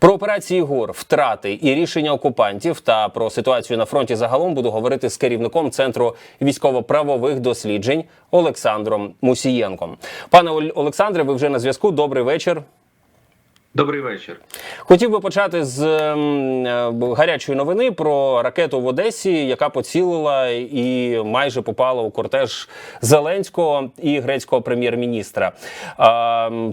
Про операції ГОР, втрати і рішення окупантів та про ситуацію на фронті загалом буду говорити з керівником центру військово-правових досліджень Олександром Мусієнком. Пане Олександре, ви вже на зв'язку. Добрий вечір. Добрий вечір. Хотів би почати з ем, е, гарячої новини про ракету в Одесі, яка поцілила і майже попала у кортеж Зеленського і грецького прем'єр-міністра.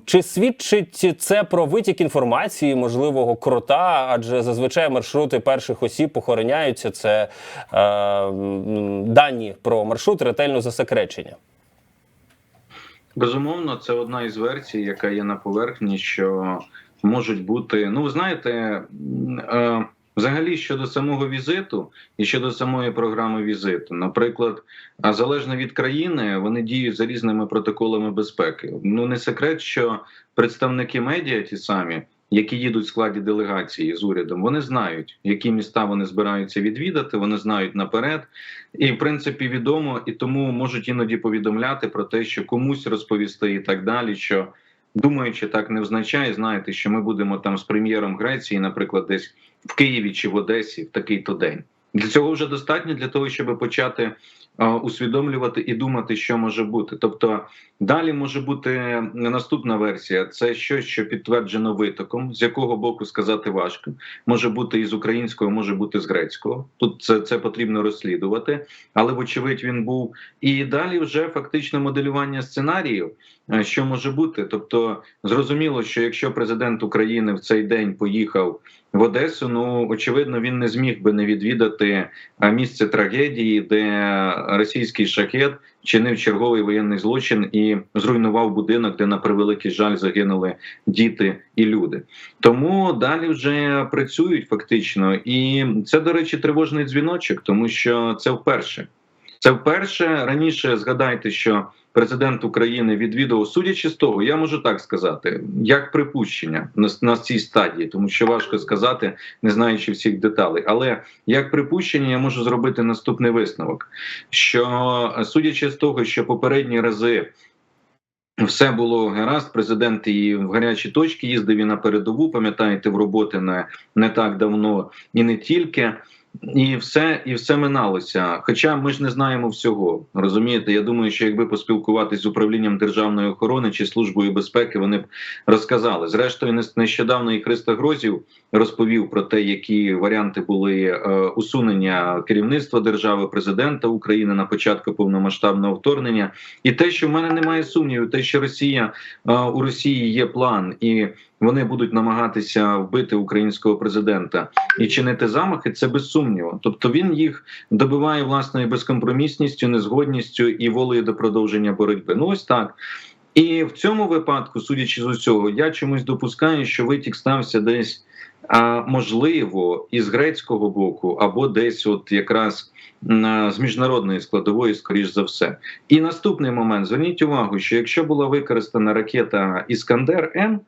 Чи свідчить це про витік інформації можливого крота? Адже зазвичай маршрути перших осіб охороняються. Це е, дані про маршрут ретельно засекречені. Безумовно, це одна із версій, яка є на поверхні, що можуть бути. Ну, ви знаєте, е, взагалі щодо самого візиту і щодо самої програми візиту, наприклад, залежно від країни, вони діють за різними протоколами безпеки. Ну не секрет, що представники медіа, ті самі. Які їдуть в складі делегації з урядом, вони знають, які міста вони збираються відвідати. Вони знають наперед, і в принципі відомо, і тому можуть іноді повідомляти про те, що комусь розповісти і так далі. Що думаючи так не означає, знаєте, що ми будемо там з прем'єром Греції, наприклад, десь в Києві чи в Одесі в такий-то день. Для цього вже достатньо для того, щоб почати усвідомлювати і думати, що може бути. Тобто далі може бути наступна версія: це щось, що підтверджено витоком, з якого боку сказати важко. Може бути із українського, може бути з грецького. Тут це, це потрібно розслідувати, але вочевидь він був. І далі вже фактично моделювання сценаріїв, що може бути. Тобто, зрозуміло, що якщо президент України в цей день поїхав в Одесу, ну очевидно, він не зміг би не відвідати місце трагедії, де російський шахет чинив черговий воєнний злочин і зруйнував будинок, де на превеликий жаль загинули діти і люди. Тому далі вже працюють фактично, і це, до речі, тривожний дзвіночок, тому що це вперше. Це вперше раніше згадайте, що президент України відвідував, судячи з того, я можу так сказати, як припущення на, на цій стадії, тому що важко сказати, не знаючи всіх деталей. Але як припущення, я можу зробити наступний висновок: що судячи з того, що попередні рази. Все було гаразд. Президент і в гарячі точки їздив і на передову. Пам'ятаєте, в роботи не, не так давно і не тільки. І все, і все миналося. Хоча ми ж не знаємо всього. Розумієте, я думаю, що якби поспілкуватись з управлінням державної охорони чи службою безпеки, вони б розказали. Зрештою, нещодавно і Христа Грозів розповів про те, які варіанти були е, усунення керівництва держави, президента України на початку повномасштабного вторгнення, і те, що в мене немає сумнівів, те, що Росія е, у Росії є план і. Вони будуть намагатися вбити українського президента і чинити замахи. Це без сумніву. Тобто він їх добиває власною безкомпромісністю, незгодністю і волею до продовження боротьби. Ну ось так. І в цьому випадку, судячи з усього, я чомусь допускаю, що витік стався десь а, можливо із грецького боку, або десь, от якраз з міжнародної складової, скоріш за все. І наступний момент: зверніть увагу, що якщо була використана ракета Іскандер М.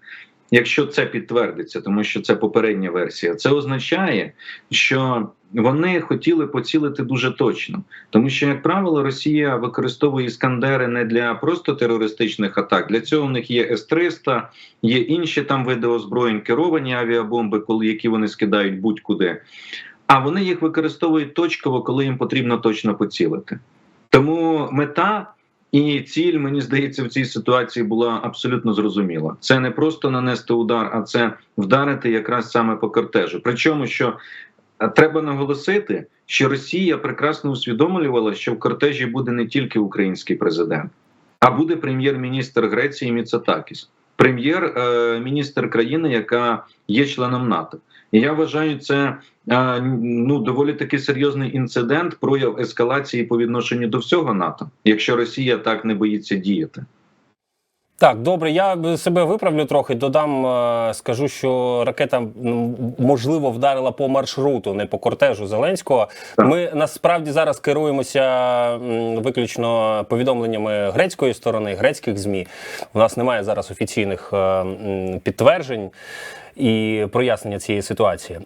Якщо це підтвердиться, тому що це попередня версія, це означає, що вони хотіли поцілити дуже точно, тому що, як правило, Росія використовує іскандери не для просто терористичних атак. Для цього в них є С-300, є інші там види озброєнь, керовані авіабомби, коли які вони скидають будь-куди. А вони їх використовують точково, коли їм потрібно точно поцілити. Тому мета і ціль, мені здається, в цій ситуації була абсолютно зрозуміла. Це не просто нанести удар, а це вдарити якраз саме по кортежу. Причому, що е, треба наголосити, що Росія прекрасно усвідомлювала, що в кортежі буде не тільки український президент, а буде прем'єр-міністр Греції Міцотакіс, прем'єр-міністр країни, яка є членом НАТО. І я вважаю, це е, ну доволі таки серйозний інцидент, прояв ескалації по відношенню до всього НАТО, якщо Росія так не боїться діяти. Так, добре, я себе виправлю трохи. Додам, е, скажу, що ракета можливо вдарила по маршруту, не по кортежу Зеленського. Так. Ми насправді зараз керуємося виключно повідомленнями грецької сторони, грецьких змі. У нас немає зараз офіційних е, підтверджень і прояснення цієї ситуації.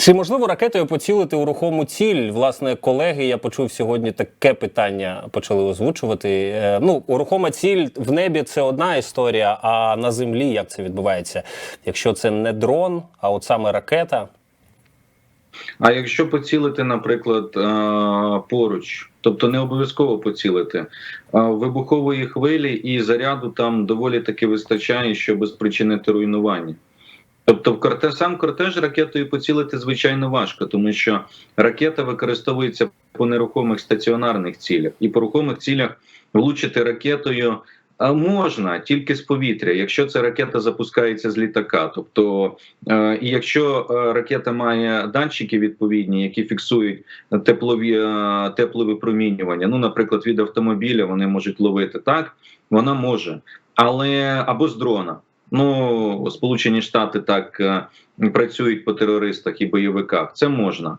Чи можливо ракетою поцілити у рухому ціль? Власне, колеги, я почув сьогодні таке питання почали озвучувати. Е, Ну, рухома ціль в небі це одна історія, а на землі як це відбувається? Якщо це не дрон, а от саме ракета. А якщо поцілити, наприклад, е, поруч, тобто не обов'язково поцілити, е, вибухової хвилі і заряду там доволі таки вистачає, щоб спричинити руйнування. Тобто, в корте сам кортеж ракетою поцілити звичайно важко, тому що ракета використовується по нерухомих стаціонарних цілях, і по рухомих цілях влучити ракетою можна тільки з повітря, якщо ця ракета запускається з літака. Тобто, е, і якщо е, ракета має датчики відповідні, які фіксують теплові е, тепловипромінювання, ну, наприклад, від автомобіля вони можуть ловити так, вона може, але або з дрона. Ну, Сполучені Штати так е, працюють по терористах і бойовиках. Це можна.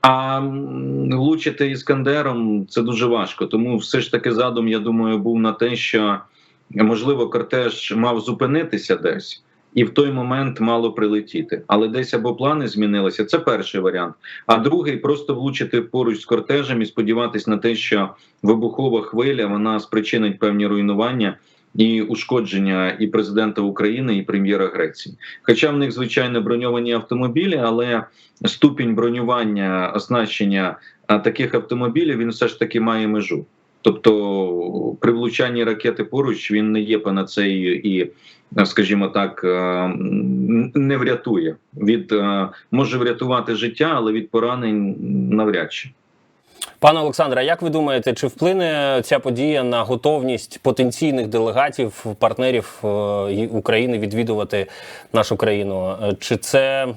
А влучити іскандером це дуже важко. Тому все ж таки задум, я думаю, був на те, що можливо кортеж мав зупинитися десь. І в той момент мало прилетіти, але десь або плани змінилися. Це перший варіант. А другий просто влучити поруч з кортежем і сподіватися на те, що вибухова хвиля вона спричинить певні руйнування і ушкодження і президента України, і прем'єра Греції. Хоча в них звичайно броньовані автомобілі, але ступінь бронювання оснащення таких автомобілів він все ж таки має межу. Тобто при влучанні ракети поруч він не є панацеєю і, скажімо так, не врятує від може врятувати життя, але від поранень навряд чи. Пане Олександре, як ви думаєте, чи вплине ця подія на готовність потенційних делегатів, партнерів е, України відвідувати нашу країну? Е, Чи це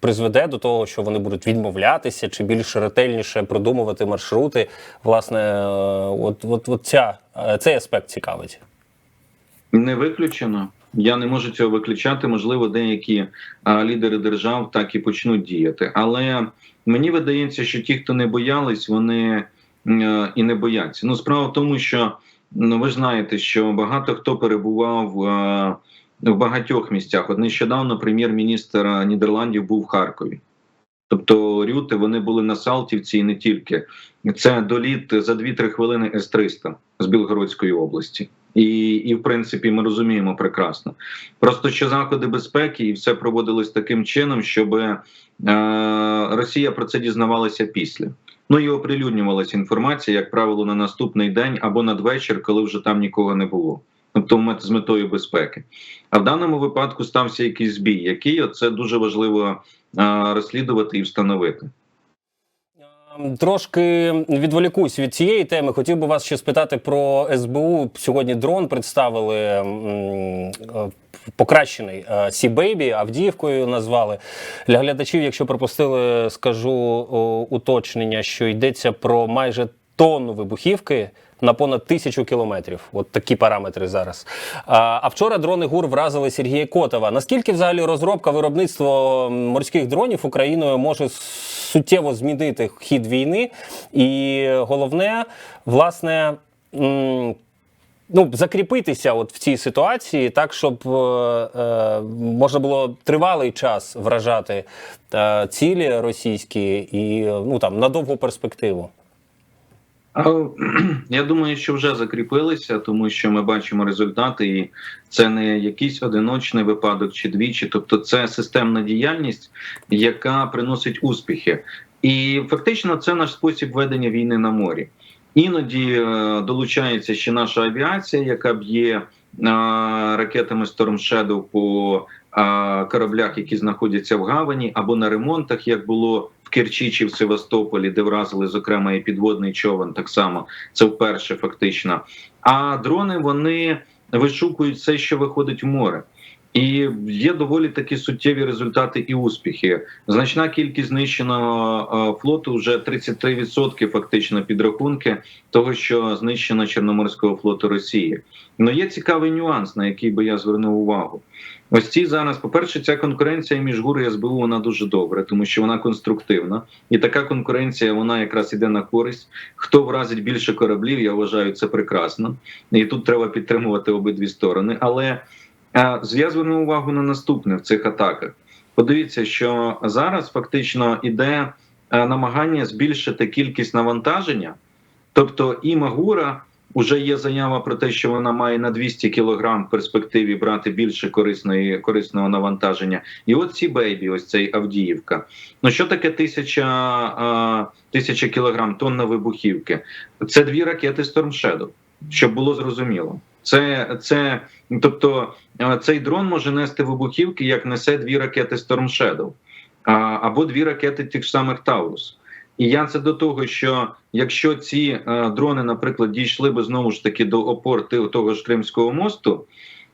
призведе до того, що вони будуть відмовлятися, чи більш ретельніше продумувати маршрути? Власне, е, от, от, от ця, цей аспект цікавить. Не виключено. Я не можу цього виключати. Можливо, деякі лідери держав так і почнуть діяти. Але мені видається, що ті, хто не боялись, вони е, і не бояться. Ну, справа в тому, що ну ви ж знаєте, що багато хто перебував в багатьох місцях. От нещодавно прем'єр-міністр Нідерландів був в Харкові. Тобто Рюти вони були на Салтівці і не тільки. Це доліт за 2-3 хвилини С-300 з Білгородської області. І, і в принципі ми розуміємо прекрасно. Просто що заходи безпеки і все проводилось таким чином, щоб е, Росія про це дізнавалася після. Ну і оприлюднювалася інформація, як правило, на наступний день або надвечір, коли вже там нікого не було. Тобто з метою безпеки. А в даному випадку стався якийсь збій, який це дуже важливо е, розслідувати і встановити. Трошки відволікусь від цієї теми. Хотів би вас ще спитати про СБУ. Сьогодні дрон представили е, покращений е, Сі Бейбі, Авдіївкою назвали. Для глядачів, якщо пропустили, скажу уточнення, що йдеться про майже тонну вибухівки. На понад тисячу кілометрів, от такі параметри зараз. А, а вчора дрони ГУР вразили Сергія Котова. Наскільки взагалі розробка виробництво морських дронів Україною може суттєво змінити хід війни? І головне, власне. Ну, закріпитися от в цій ситуації, так щоб е, е, можна було тривалий час вражати е, цілі російські і ну там на довгу перспективу. Я думаю, що вже закріпилися, тому що ми бачимо результати, і це не якийсь одиночний випадок чи двічі. Тобто, це системна діяльність, яка приносить успіхи, і фактично це наш спосіб ведення війни на морі. Іноді е, долучається ще наша авіація, яка б'є е, ракетами Storm Shadow по е, кораблях, які знаходяться в гавані, або на ремонтах, як було Керчі в Севастополі, де вразили зокрема і підводний човен. Так само це вперше фактично. А дрони вони вишукують все, що виходить в море. І є доволі такі суттєві результати і успіхи. Значна кількість знищеного е, флоту вже 33% фактично підрахунки того, що знищено Чорноморського флоту Росії. Ну є цікавий нюанс, на який би я звернув увагу. Ось ці зараз, по-перше, ця конкуренція між ГУР і СБУ вона дуже добра, тому що вона конструктивна, і така конкуренція вона якраз іде на користь. Хто вразить більше кораблів, я вважаю це прекрасно. І тут треба підтримувати обидві сторони. Але я звернув увагу на наступне в цих атаках. Подивіться, що зараз фактично іде е, намагання збільшити кількість навантаження. Тобто, і Магура вже є заява про те, що вона має на 200 кілограм в перспективі брати більше корисної корисного навантаження. І от ці бейбі, ось цей Авдіївка. Ну що таке тисяча, а, тисяча кілограм тонна вибухівки? Це дві ракети Storm Shadow, щоб було зрозуміло. Це, це тобто е, цей дрон може нести вибухівки, як несе дві ракети Storm Shadow, або дві ракети тих самих Таурус. І я це до того, що якщо ці е, дрони, наприклад, дійшли би знову ж таки до опор того ж Кримського мосту,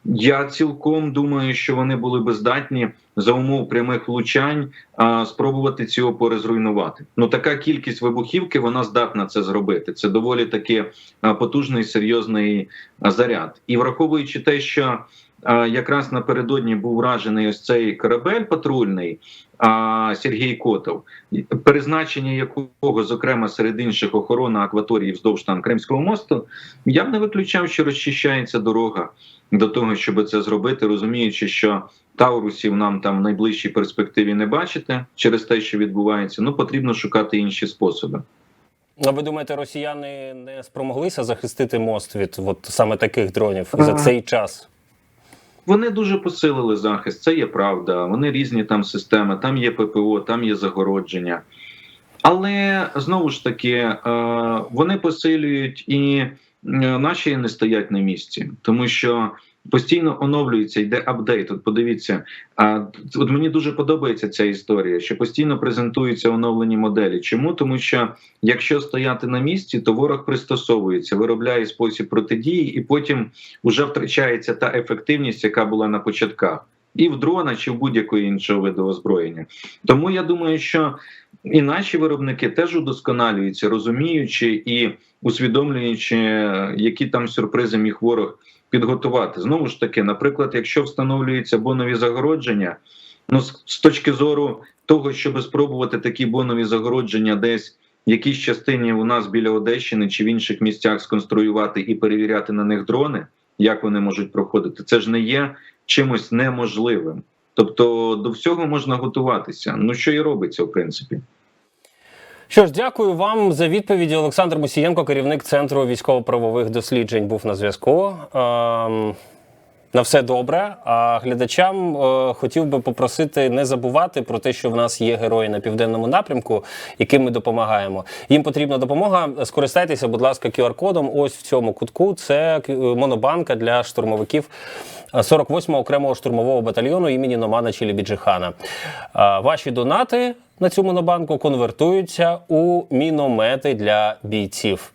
я цілком думаю, що вони були би здатні за умов прямих влучань а, спробувати ці опори зруйнувати. Ну така кількість вибухівки вона здатна це зробити. Це доволі таки потужний серйозний заряд. І враховуючи те, що якраз напередодні був вражений ось цей корабель патрульний. А Сергій Котов, призначення якого, зокрема, серед інших охорона акваторії вздовж там Кримського мосту, я б не виключав, що розчищається дорога до того, щоб це зробити, розуміючи, що Таурусів нам там в найближчій перспективі не бачити через те, що відбувається. Ну потрібно шукати інші способи. А ви думаєте, росіяни не спромоглися захистити мост від от саме таких дронів за цей час? Вони дуже посилили захист, це є правда. Вони різні там системи, там є ППО, там є загородження. Але знову ж таки, е, вони посилюють і е, наші не стоять на місці, тому що постійно оновлюється, йде апдейт. От подивіться, а от мені дуже подобається ця історія, що постійно презентуються оновлені моделі. Чому? Тому що якщо стояти на місці, то ворог пристосовується, виробляє спосіб протидії, і потім вже втрачається та ефективність, яка була на початках. І в дрона чи в будь-якого іншого виду озброєння. Тому я думаю, що і наші виробники теж удосконалюються, розуміючи і усвідомлюючи, які там сюрпризи міг ворог підготувати. Знову ж таки, наприклад, якщо встановлюються бонові загородження, ну з, точки зору того, щоб спробувати такі бонові загородження десь в якійсь частині у нас біля Одещини чи в інших місцях сконструювати і перевіряти на них дрони, як вони можуть проходити, це ж не є чимось неможливим. Тобто до всього можна готуватися. Ну що і робиться, в принципі. Що ж, дякую вам за відповіді. Олександр Мусієнко, керівник центру військово-правових досліджень, був на зв'язку. Ем, на все добре. А глядачам е, хотів би попросити не забувати про те, що в нас є герої на південному напрямку, яким ми допомагаємо. Їм потрібна допомога. Скористайтеся, будь ласка, QR-кодом. Ось в цьому кутку. Це монобанка для штурмовиків 48-го окремого штурмового батальйону імені Номана Чілібіджихана. Е, Ваші донати на цю монобанку конвертуються у міномети для бійців.